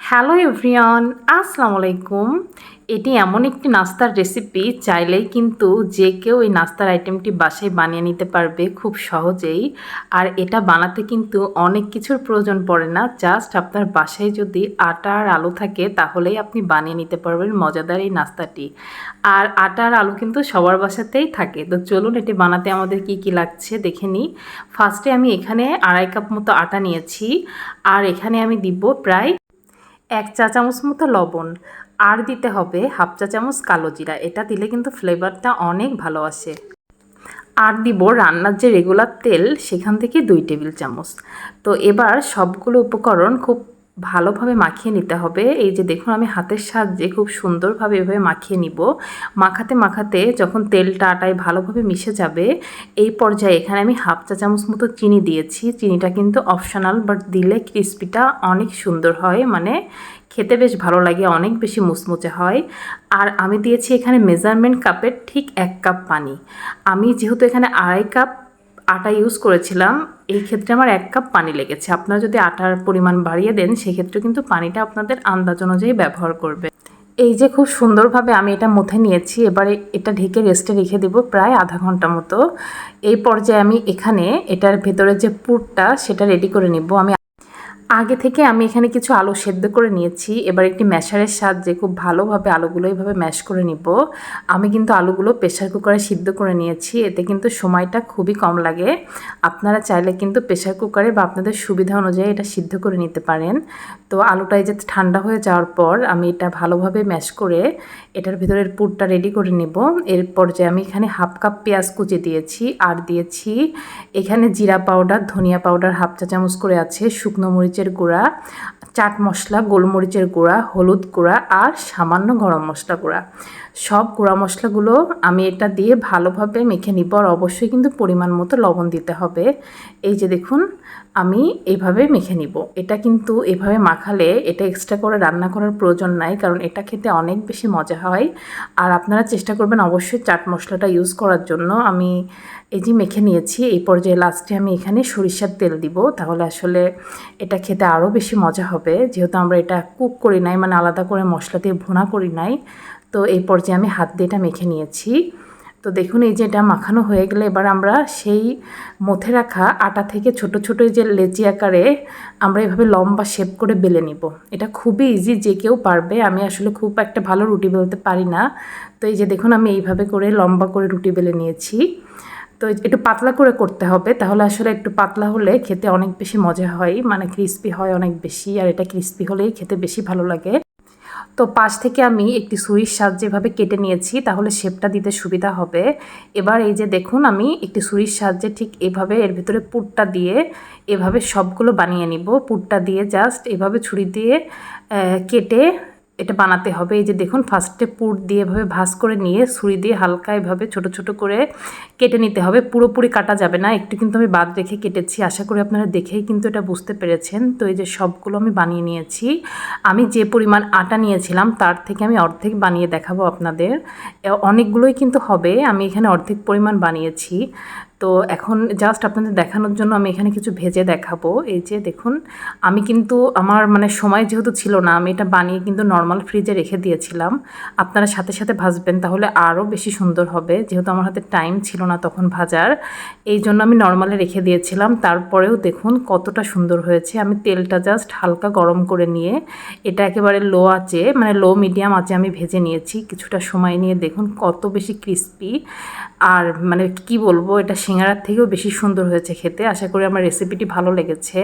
Hello everyone আসসালামু আলাইকুম এটি এমন একটি নাস্তার রেসিপি চাইলেই কিন্তু যে কেউ এই নাস্তার আইটেমটি বাসায় বানিয়ে নিতে পারবে খুব সহজেই। আর এটা বানাতে কিন্তু অনেক কিছুর প্রয়োজন পড়ে না। জাস্ট আপনার বাসায় যদি আটা আর আলু থাকে, তাহলেই আপনি বানিয়ে নিতে পারবেন মজাদার এই নাস্তাটি। আর আটা আর আলু কিন্তু সবার বাসাতেই থাকে। তো চলুন এটি বানাতে আমাদের কি কি লাগছে দেখে নিই ফার্স্টে আমি এখানে আড়াই কাপ মতো আটা নিয়েছি। আর এখানে আমি দিব প্রায় এক চা চামচ মতো লবণ, আর দিতে হবে হাফ চা চামচ কালো জিরা। এটা দিলে কিন্তু ফ্লেভারটা অনেক ভালো আসে। আর দিব রান্নার যে রেগুলার তেল, সেখান থেকে দুই টেবিল চামচ। তো এবার সবগুলো উপকরণ খুব ভালোভাবে মাখিয়ে নিতে হবে। এই যে দেখুন, আমি হাতের সাহায্যে খুব সুন্দরভাবে এভাবে মাখিয়ে নিব। মাখাতে মাখাতে যখন তেলটা আটায় ভালোভাবে মিশে যাবে, এই পর্যায়ে এখানে আমি হাফ চা চামচ মতো চিনি দিয়েছি। চিনিটা কিন্তু অপশনাল, বাট দিলে ক্রিস্পিটা অনেক সুন্দর হয়। মানে খেতে বেশ ভালো লাগে, অনেক বেশি মুচমুচে হয়। আর আমি দিয়েছি এখানে মেজারমেন্ট কাপের ঠিক এক কাপ পানি। আমি যেহেতু এখানে আড়াই কাপ আটা ইউজ করেছিলাম এই ক্ষেত্রে আমার এক কাপ পানি লেগেছে। আপনারা যদি আটার পরিমাণ বাড়িয়ে দেন, সেক্ষেত্রে কিন্তু পানিটা আপনাদের আন্দাজ অনুযায়ী ব্যবহার করবে। এই যে খুব সুন্দরভাবে আমি এটা মুথে নিয়েছি, এবারে এটা ঢেকে রেস্টে রেখে দেবো প্রায় আধা ঘণ্টা মতো। এই পর্যায়ে আমি এখানে এটার ভেতরে যে পুরটা, সেটা রেডি করে নিব। আমি আগে থেকে আমি এখানে কিছু আলু সেদ্ধ করে নিয়েছি। এবার একটি ম্যাশারের সাহায্যে খুব ভালোভাবে আলুগুলো এইভাবে ম্যাশ করে নিব। আমি কিন্তু আলুগুলো প্রেশার কুকারে সিদ্ধ করে নিয়েছি। এতে কিন্তু সময়টা খুবই কম লাগে। আপনারা চাইলে কিন্তু প্রেশার কুকারে বা আপনাদের সুবিধা অনুযায়ী এটা সিদ্ধ করে নিতে পারেন। তো আলুটা এই যে ঠান্ডা হয়ে যাওয়ার পর আমি এটা ভালোভাবে ম্যাশ করে এটার ভেতরের পুরটা রেডি করে নেব। এরপর যে আমি এখানে হাফ কাপ পেঁয়াজ কুচি দিয়েছি আর দিয়েছি এখানে জিরা পাউডার, ধনিয়া পাউডার, হাফ চা চামচ করে আছে শুকনো মরিচের গুঁড়া চাট মশলা গোলমরিচের গুঁড়া হলুদ গুঁড়া আর সামান্য গরম মশলা গুঁড়া। সব গুঁড়া মশলাগুলো আমি এটা দিয়ে ভালোভাবে মেখে নিব আর অবশ্যই কিন্তু পরিমাণ মতো লবণ দিতে হবে। এই যে দেখুন, আমি এভাবে মেখে নিব। এটা কিন্তু এভাবে মাখালে এটা এক্সট্রা করে রান্না করার প্রয়োজন নাই, কারণ এটা খেতে অনেক বেশি মজা হয়। আর আপনারা চেষ্টা করবেন অবশ্যই চাট মশলাটা ইউজ করার জন্য। আমি এই যে মেখে নিয়েছি, এই পর্যায়ে লাস্টে আমি এখানে সরিষার তেল দিব। তাহলে আসলে এটা খেতে আরও বেশি মজা হবে। যেহেতু আমরা এটা কুক করি নাই মানে আলাদা করে মশলা দিয়ে ভুনা করি নাই তো এই পর্যায়ে আমি হাত দিয়ে এটা মেখে নিয়েছি। তো দেখুন, এই যে এটা মাখানো হয়ে গেলে এবার আমরা সেই মথে রাখা আটা থেকে ছোট ছোট যে লেচি আকারে আমরা এভাবে লম্বা শেপ করে বেলে নিব। এটা খুবই ইজি যে কেউ পারবে। আমি আসলে খুব একটা ভালো রুটি বেলতে পারি না। তো এই যে দেখুন, আমি এইভাবে করে লম্বা করে রুটি বেলে নিয়েছি। তো একটু পাতলা করে করতে হবে, তাহলে আসলে একটু পাতলা হলে খেতে অনেক বেশি মজা হয় মানে ক্রিস্পি হয় অনেক বেশি, আর এটা ক্রিস্পি হলেই খেতে বেশি ভালো লাগে। তো পাশ থেকে আমি একটি সুইচ সাহায্যে এভাবে কেটে নিয়েছি, তাহলে শেপটা দিতে সুবিধা হবে। এবার এই যে দেখুন, আমি একটি সুইর সাহায্যে ঠিক এভাবে এর ভিতরে পুরটা দিয়ে এভাবে সবগুলো বানিয়ে নিব। পুরটা দিয়ে জাস্ট এভাবে ছুরি দিয়ে কেটে এটা বানাতে হবে। এই যে দেখুন ফার্স্টে পুর দিয়ে এভাবে ভাস করে নিয়ে ছুরি দিয়ে হালকা এভাবে ছোট ছোট করে কেটে নিতে হবে। পুরোপুরি কাটা যাবে না। একটু কিন্তু আমি বাদ রেখে কেটেছি। আশা করি আপনারা দেখেই কিন্তু এটা বুঝতে পেরেছেন। তো এই যে সবগুলো আমি বানিয়ে নিয়েছি। আমি যে পরিমাণ আটা নিয়েছিলাম, তার থেকে আমি অর্ধেক বানিয়ে দেখাবো আপনাদের। অনেকগুলোই কিন্তু হবে। আমি এখানে অর্ধেক পরিমাণ বানিয়েছি। তো এখন জাস্ট আপনাদের দেখানোর জন্য আমি এখানে কিছু ভেজে দেখাবো। এই যে দেখুন, আমি কিন্তু আমার মানে সময় যেহেতু ছিল না, আমি এটা বানিয়ে কিন্তু নর্মাল ফ্রিজে রেখে দিয়েছিলাম। আপনারা সাথে সাথে ভাজবেন, তাহলে আরও বেশি সুন্দর হবে। যেহেতু আমার হাতে টাইম ছিল না তখন ভাজার, এই জন্য আমি নর্মালে রেখে দিয়েছিলাম। তারপরেও দেখুন কতটা সুন্দর হয়েছে। আমি তেলটা জাস্ট হালকা গরম করে নিয়ে, এটা একেবারে লো আঁচে মানে লো মিডিয়াম আঁচে আমি ভেজে নিয়েছি। কিছুটা সময় নিয়ে দেখুন কত বেশি ক্রিস্পি আর মানে কি বলব, এটা সিঙ্গারার থেকেও বেশি সুন্দর হয়েছে খেতে। আশা করি আমার রেসিপিটি ভালো লেগেছে।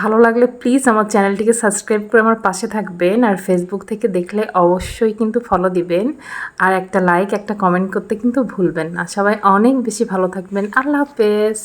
ভালো লাগলে প্লিজ আমার চ্যানেলটিকে সাবস্ক্রাইব করে আমার পাশে থাকবেন আর ফেসবুক থেকে দেখলে অবশ্যই কিন্তু ফলো দিবেন। আর একটা লাইক একটা কমেন্ট করতে কিন্তু ভুলবেন না। সবাই অনেক বেশি ভালো থাকবেন। আল্লাহ হাফেজ।